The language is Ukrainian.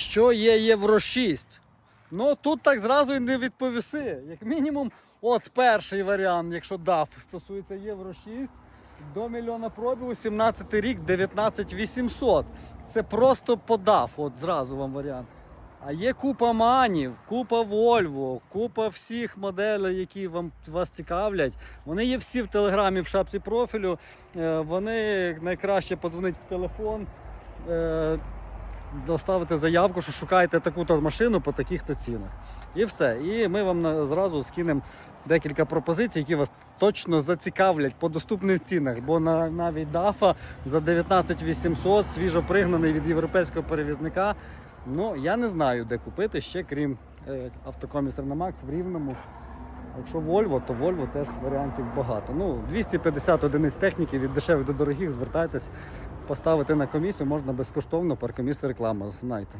що є Євро 6. Ну тут так зразу і не відповіси. Як мінімум, от перший варіант, якщо DAF стосується Євро 6, до мільйона пробігу, 17 рік, 19 800. Це просто по DAF, от зразу вам варіант. А є купа манів, купа Volvo, купа всіх моделей, які вам вас цікавлять. Вони є всі в телеграмі в шапці профілю. Е, Вони найкраще подзвонить в телефон, е, доставити заявку, що шукаєте таку-то машину по таких-то цінах. І все. І ми вам зразу скинемо декілька пропозицій, які вас точно зацікавлять по доступних цінах. Бо на навіть дафа за 19 800 свіжо пригнаний від європейського перевізника. Ну, я не знаю, де купити ще, крім е, на Макс в Рівному. Якщо Volvo, то Volvo теж варіантів багато. Ну, 250 одиниць техніки від дешевих до дорогих, звертайтесь, поставити на комісію можна безкоштовно, паркомісія реклама, знайте.